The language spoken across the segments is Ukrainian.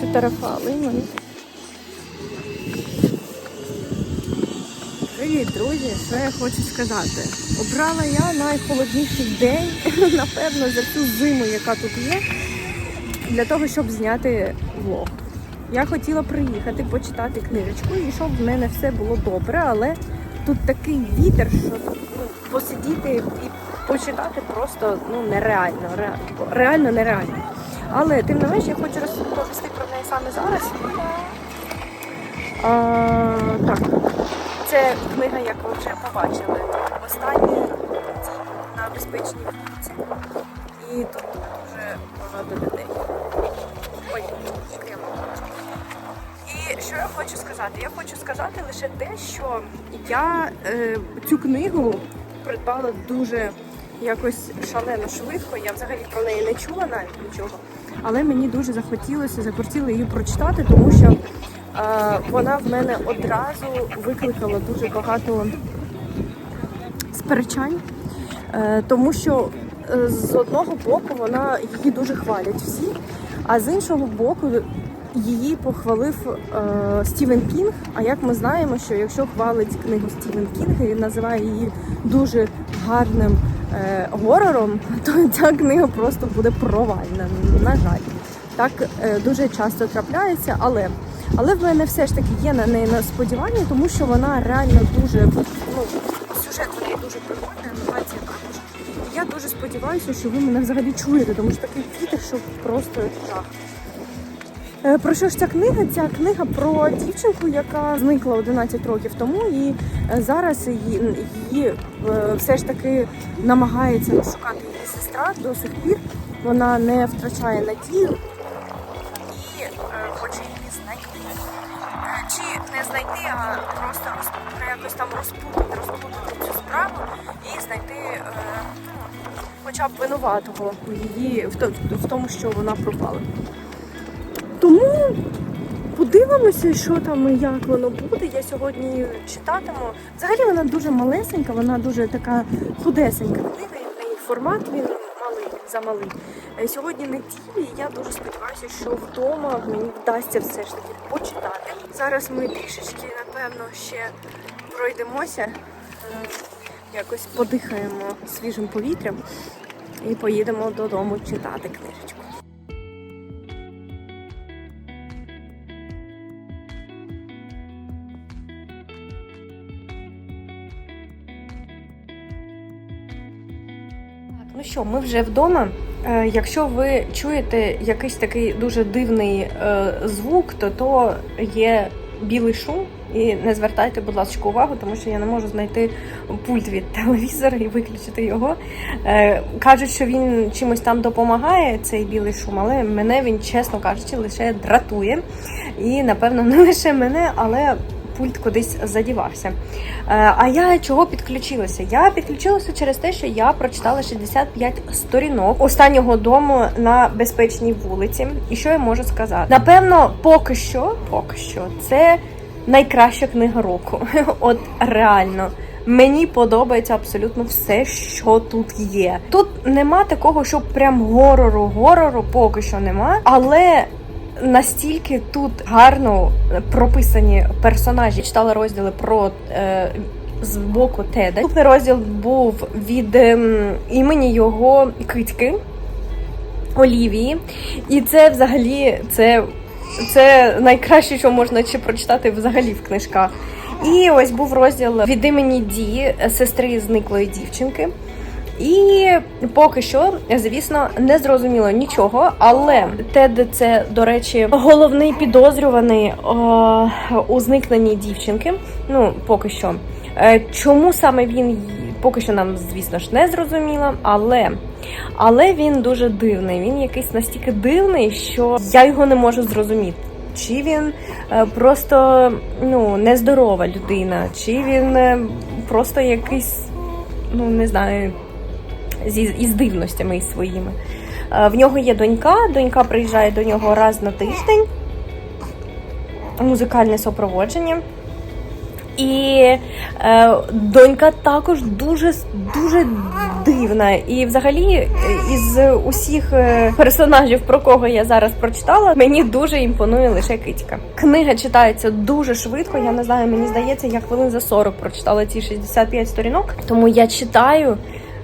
Фотографували. Привіт, друзі! Що я хочу сказати? Обрала я найхолодніший день, напевно, за цю зиму, яка тут є, для того, щоб зняти влог. Я хотіла приїхати, почитати книжечку, і щоб в мене все було добре, але тут такий вітер, що ну, посидіти і почитати просто ну, нереально, реально, реально нереально. Але тим не менш я хочу розповісти про неї саме зараз. А, так, це книга, яку ви вже побачили. Останній на безпечній вулиці. І тут дуже багато людей. Ой. І що я хочу сказати? Я хочу сказати лише те, що я е, цю книгу придбала дуже якось шалено швидко. Я взагалі про неї не чула навіть нічого. Але мені дуже захотілося, захотіла її прочитати, тому що е, вона в мене одразу викликала дуже багато сперечань, е, тому що е, з одного боку вона її дуже хвалять всі, а з іншого боку її похвалив е, Стівен Кінг. А як ми знаємо, що якщо хвалить книгу Стівен Кінг і називає її дуже гарним е, горором, то ця книга просто буде провальна. На жаль, так е, дуже часто трапляється, але. Але в мене все ж таки є на неї на сподівання, тому що вона реально дуже ну, сюжет в неї дуже прикольний, анімація також. Я дуже сподіваюся, що ви мене взагалі чуєте, тому що такий вітер, що просто жах. Е, Про що ж ця книга? Ця книга про дівчинку, яка зникла 11 років тому, і е, зараз її, її е, все ж таки намагається шукати її сестра до сих пір. Вона не втрачає надію і хоче її знайти. Чи не знайти, а просто роз- якось там розпутати, розпутати цю справу і знайти ну, хоча б винуватого її в тому, що вона пропала. Тому подивимося, що там і як воно буде. Я сьогодні читатиму. Взагалі вона дуже малесенька, вона дуже така худесенька книга, і формат він малий, замалий. Е, Сьогодні неділя, і я дуже сподіваюся, що вдома мені вдасться все ж таки почитати. Зараз ми трішечки, напевно, ще пройдемося, е, якось подихаємо свіжим повітрям і поїдемо додому читати книжечку. Ну що, ми вже вдома. Е, Якщо ви чуєте якийсь такий дуже дивний е, звук, то то є білий шум. І не звертайте, будь ласка, увагу, тому що я не можу знайти пульт від телевізора і виключити його. Е, кажуть, що він чимось там допомагає, цей білий шум, але мене він, чесно кажучи, лише дратує. І, напевно, не лише мене, але пульт кудись задівався. Е, А я чого підключилася? Я підключилася через те, що я прочитала 65 сторінок останнього дому на безпечній вулиці. І що я можу сказати? Напевно, поки що, поки що, це найкраща книга року. От реально. Мені подобається абсолютно все, що тут є. Тут нема такого, що прям горору, горору поки що нема, але настільки тут гарно прописані персонажі. Читала розділи про. Е, з боку Теда. Наступний розділ був від ем, імені його китьки Олівії. І це взагалі це, це найкраще, що можна чи прочитати взагалі в книжках. І ось був розділ від імені Ді, сестри зниклої дівчинки. І поки що, звісно, не зрозуміло нічого. Але Тед це, до речі, головний підозрюваний е, у зникненні дівчинки. Ну, поки що. Е, Чому саме він поки що нам, звісно ж, не зрозуміло, але. Але він дуже дивний. Він якийсь настільки дивний, що я його не можу зрозуміти. Чи він е, просто ну нездорова людина, чи він просто якийсь, ну не знаю, зі із дивностями із своїми. Е, В нього є донька. Донька приїжджає до нього раз на тиждень. Музикальне супроводження. І е, донька також дуже дуже дивна. І взагалі, е, із усіх е, персонажів, про кого я зараз прочитала, мені дуже імпонує лише китька. Книга читається дуже швидко. Я не знаю, мені здається, я хвилин за 40 прочитала ці 65 сторінок. Тому я читаю.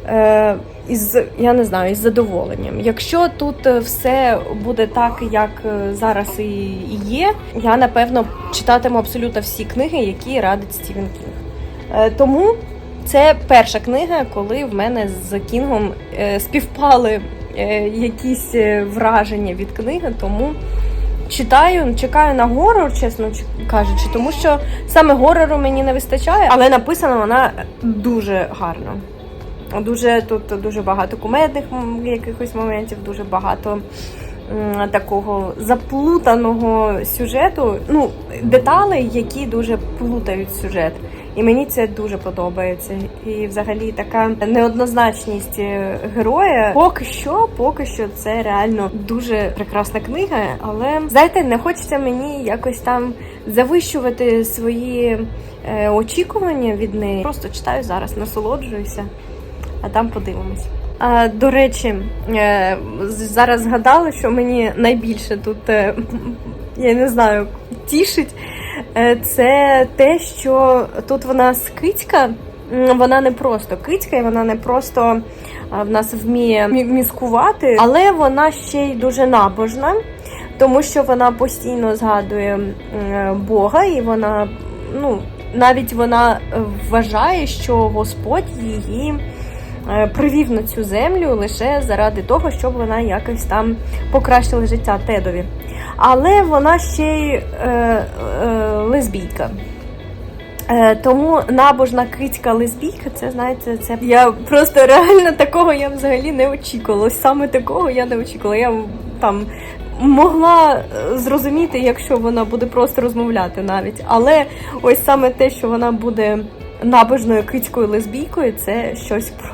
Е, із я не знаю, із задоволенням. Якщо тут е, все буде так, як е, зараз і є, я напевно читатиму абсолютно всі книги, які радить Стівен Кінг. Тому це перша книга, коли в мене з Кінгом співпали якісь враження від книги. Тому читаю, чекаю на горор, чесно кажучи, тому що саме горору мені не вистачає, але написана вона дуже гарно. Дуже тут дуже багато кумедних якихось моментів, дуже багато такого заплутаного сюжету. Ну, деталей, які дуже плутають сюжет. І мені це дуже подобається. І взагалі така неоднозначність е, героя. Поки що, поки що, це реально дуже прекрасна книга. Але знаєте, не хочеться мені якось там завищувати свої е, очікування від неї. Просто читаю зараз, насолоджуюся а там подивимось. До речі, е, зараз згадала, що мені найбільше тут, е, я не знаю, тішить. Е, Це те, що тут вона скицька, вона не просто кицька, і вона не просто в нас вміє мі- міскувати, але вона ще й дуже набожна, тому що вона постійно згадує Бога, і вона, ну, навіть вона вважає, що Господь її привів на цю землю лише заради того, щоб вона якось там покращила життя Тедові. Але вона ще й е, е, лесбійка. Е, тому набожна критська лесбійка, це знаєте, це я просто реально такого я взагалі не очікувала. Саме такого я не очікувала. Я там могла е, зрозуміти, якщо вона буде просто розмовляти навіть. Але ось саме те, що вона буде набожною критською лесбійкою, це щось про-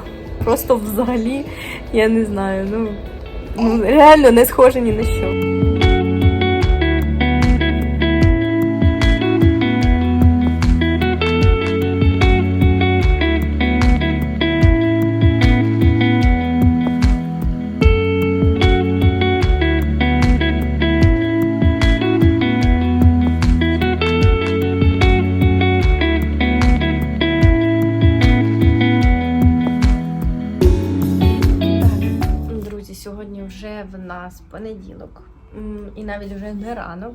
просто взагалі, я не знаю. Ну, ну реально не схоже ні на що.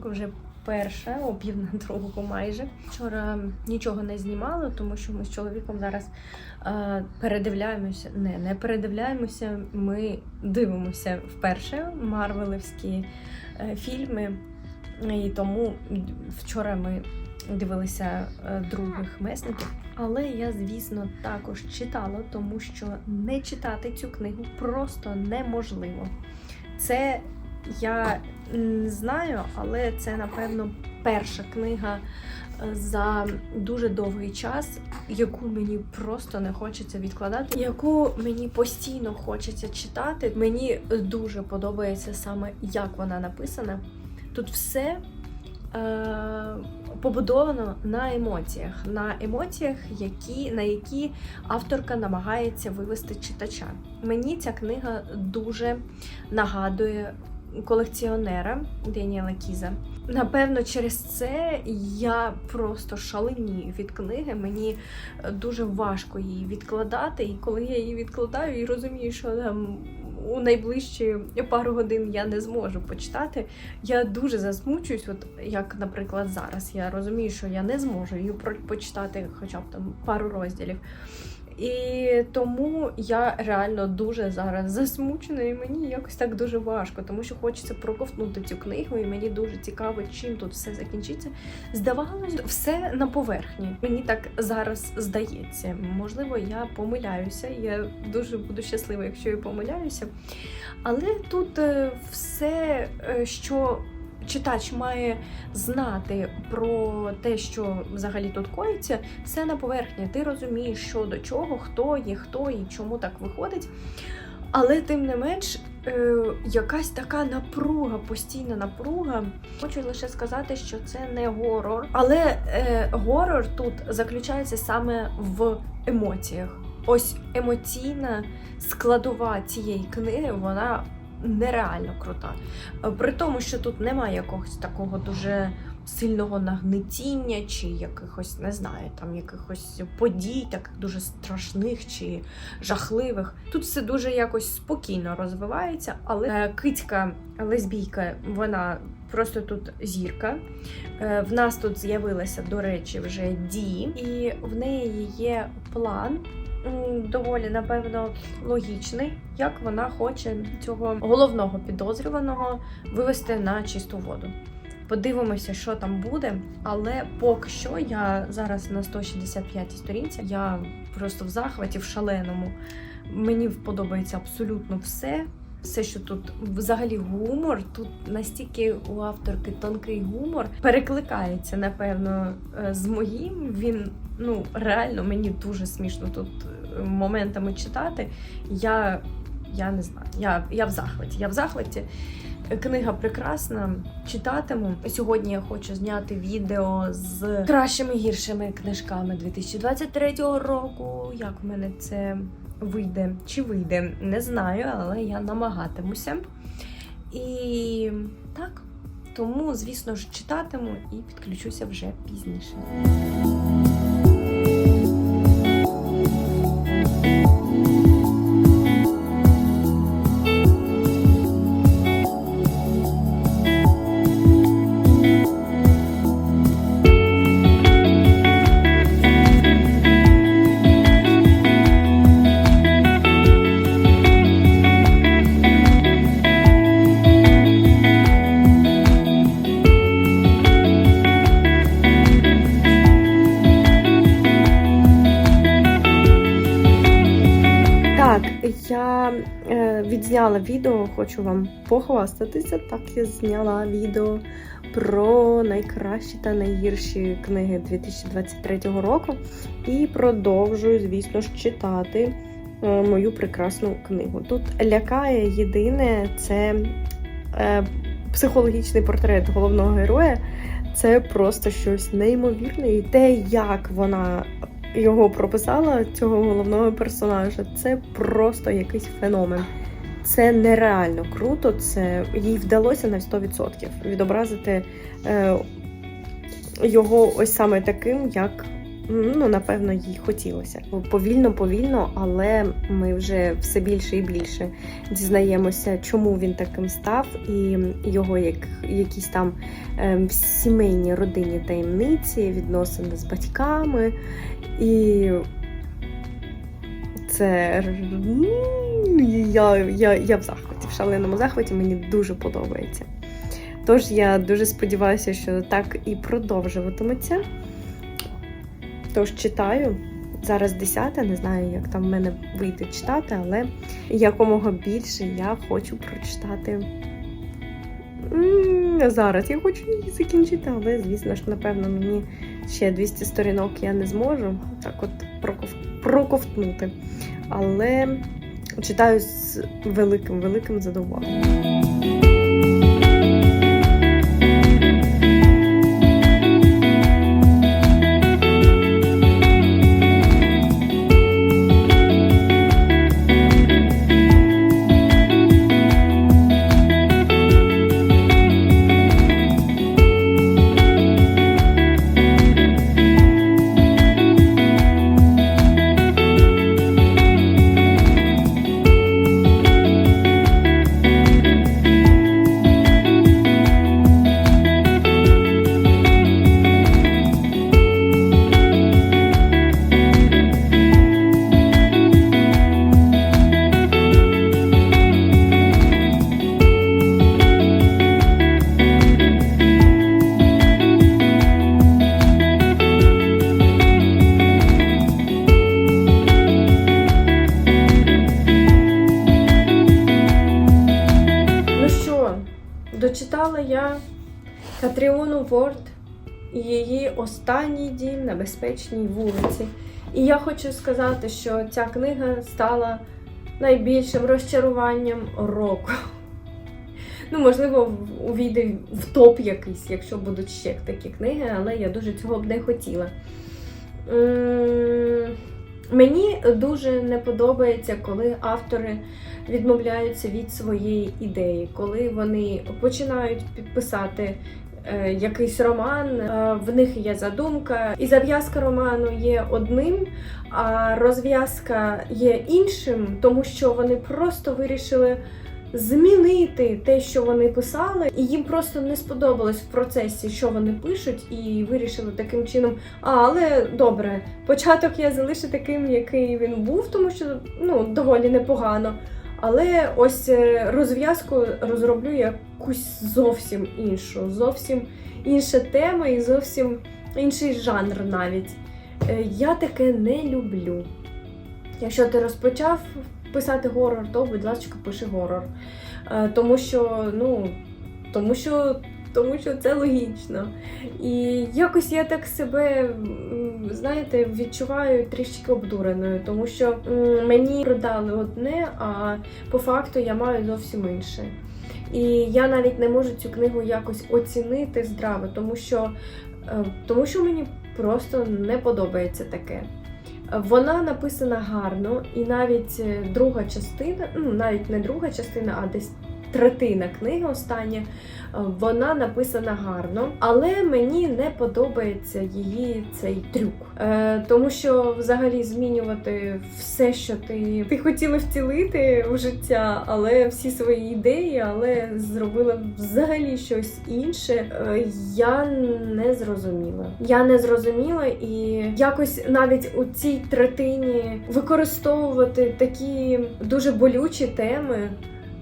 Ранок, вже перша, о пів на другу майже. Вчора нічого не знімала, тому що ми з чоловіком зараз е, передивляємося. Не, не передивляємося. Ми дивимося вперше марвелевські е, фільми. І тому вчора ми дивилися е, других месників. Але я, звісно, також читала, тому що не читати цю книгу просто неможливо. Це я не знаю, але це, напевно, перша книга е, за дуже довгий час, яку мені просто не хочеться відкладати, яку мені постійно хочеться читати. Мені дуже подобається саме як вона написана. Тут все е, побудовано на емоціях, на емоціях, які, на які авторка намагається вивести читача. Мені ця книга дуже нагадує колекціонера Деніела Кіза. Напевно, через це я просто шаленію від книги. Мені е, дуже важко її відкладати. І коли я її відкладаю і розумію, що там у найближчі пару годин я не зможу почитати, я дуже засмучуюсь, от як, наприклад, зараз. Я розумію, що я не зможу її почитати хоча б там пару розділів. І тому я реально дуже зараз засмучена, і мені якось так дуже важко, тому що хочеться проковтнути цю книгу, і мені дуже цікаво, чим тут все закінчиться. Здавалось, все на поверхні. Мені так зараз здається. Можливо, я помиляюся. Я дуже буду щаслива, якщо я помиляюся. Але тут е, все, е, що читач має знати про те, що взагалі тут коїться, все на поверхні. Ти розумієш, що до чого, хто є, хто і чому так виходить. Але тим не менш, е, якась така напруга, постійна напруга. Хочу лише сказати, що це не горор, але е, горор тут заключається саме в емоціях. Ось емоційна складова цієї книги, вона нереально крута. При тому, що тут немає якогось такого дуже сильного нагнетіння, чи якихось, не знаю, там якихось подій, таких дуже страшних чи жахливих. Тут все дуже якось спокійно розвивається, але е, кицька лесбійка, вона просто тут зірка. Е, В нас тут з'явилася, до речі, вже Ді, і в неї є план. Доволі, напевно, логічний, як вона хоче цього головного підозрюваного вивести на чисту воду. Подивимося, що там буде. Але поки що я зараз на 165 сторінці. Я просто в захваті, в шаленому. Мені подобається абсолютно все. Все, що тут взагалі гумор, тут настільки у авторки тонкий гумор перекликається, напевно, е, з моїм. Він ну реально мені дуже смішно тут е, моментами читати. Я, я не знаю, я, я в захваті. Я в захваті. Книга прекрасна, читатиму. Сьогодні я хочу зняти відео з кращими гіршими книжками 2023 року. Як в мене це вийде чи вийде, не знаю, але я намагатимуся. І так, тому, звісно ж, читатиму і підключуся вже пізніше. Відео, хочу вам похвастатися. Так, я зняла відео про найкращі та найгірші книги 2023 року. І продовжую, звісно ж, читати е, мою прекрасну книгу. Тут лякає єдине це е, психологічний портрет головного героя. Це просто щось неймовірне. І те, як вона його прописала, цього головного персонажа, це просто якийсь феномен. Це нереально круто. Це їй вдалося на 100% відобразити е, його ось саме таким, як ну, напевно, їй хотілося. Повільно, повільно, але ми вже все більше і більше дізнаємося, чому він таким став, і його як, якісь там е, сімейні родинні таємниці, відносини з батьками. І це я, я, я в захваті, в шаленому захваті, мені дуже подобається. Тож я дуже сподіваюся, що так і продовжуватиметься. Тож читаю. Зараз 10, не знаю, як там в мене вийде читати, але якомога більше я хочу прочитати. Зараз я хочу її закінчити, але, звісно ж, напевно, мені ще 200 сторінок я не зможу так от проков- проковтнути. Але читаю з великим-великим задоволенням. І її останній дім на безпечній вулиці. І я хочу сказати, що ця книга стала найбільшим розчаруванням року. Ну, можливо, увійде в топ якийсь, якщо будуть ще такі книги, але я дуже цього б не хотіла. Мені дуже не подобається, коли автори відмовляються від своєї ідеї, коли вони починають підписати якийсь роман, е, в них є задумка, і зав'язка роману є одним, а розв'язка є іншим, тому що вони просто вирішили змінити те, що вони писали, і їм просто не сподобалось в процесі, що вони пишуть, і вирішили таким чином. А, але добре, початок я залишу таким, який він був, тому що ну доволі непогано. Але ось е, розв'язку розроблю якусь зовсім іншу, зовсім інша тема і зовсім інший жанр навіть. Е, Я таке не люблю. Якщо ти розпочав писати горор, то, будь ласка, пиши горор. Е, Тому що, ну, тому що, тому що це логічно. І якось я так себе, знаєте, відчуваю трішки обдуреною, тому що мені продали одне, а по факту я маю зовсім інше. І я навіть не можу цю книгу якось оцінити здраво, тому що, е, тому що мені просто не подобається таке. Вона написана гарно, і навіть е, друга частина, ну навіть не друга частина, а десь третина книги остання, е, вона написана гарно, але мені не подобається її цей трюк. Е, тому що взагалі змінювати все, що ти, ти хотіла втілити в життя, але всі свої ідеї, але зробила взагалі щось інше. е, я не зрозуміла. Я не зрозуміла і якось навіть у цій третині використовувати такі дуже болючі теми.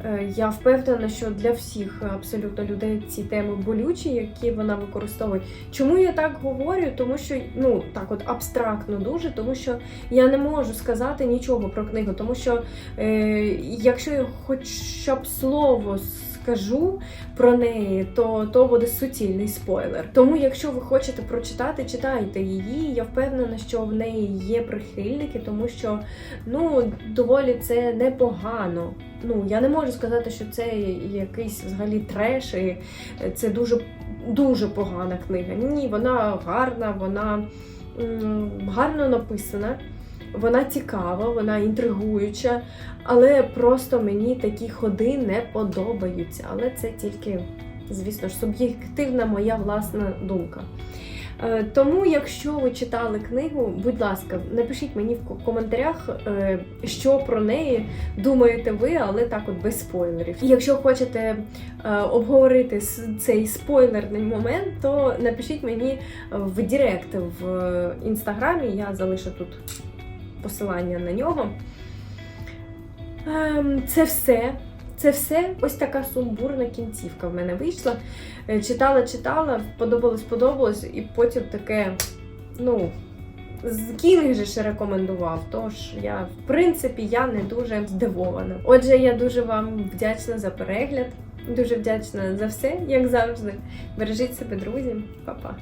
Е, Я впевнена, що для всіх абсолютно людей ці теми болючі, які вона використовує. Чому я так говорю? Тому що ну так, от абстрактно дуже, тому що я не можу сказати нічого про книгу, тому що е, якщо я хоча б слово скажу про неї, то то буде суцільний спойлер. Тому, якщо ви хочете прочитати, читайте її. Я впевнена, що в неї є прихильники, тому що ну доволі це непогано. Ну я не можу сказати, що це якийсь взагалі треш, і це дуже дуже погана книга. Ні, вона гарна, вона м, гарно написана. Вона цікава, вона інтригуюча, але просто мені такі ходи не подобаються. Але це тільки, звісно ж, суб'єктивна моя власна думка. Е, Тому, якщо ви читали книгу, будь ласка, напишіть мені в коментарях, е, що про неї думаєте ви, але так от без спойлерів. І якщо хочете е, обговорити цей спойлерний момент, то напишіть мені в Директ в інстаграмі, я залишу тут посилання на нього. Ем, Це все. Це все ось така сумбурна кінцівка в мене вийшла. Е, Читала, читала, подобалось, подобалось, і потім таке, ну, Кінг же ж рекомендував. Тож я, в принципі, я не дуже здивована. Отже, я дуже вам вдячна за перегляд, дуже вдячна за все, як завжди. Бережіть себе, друзі, Па-па.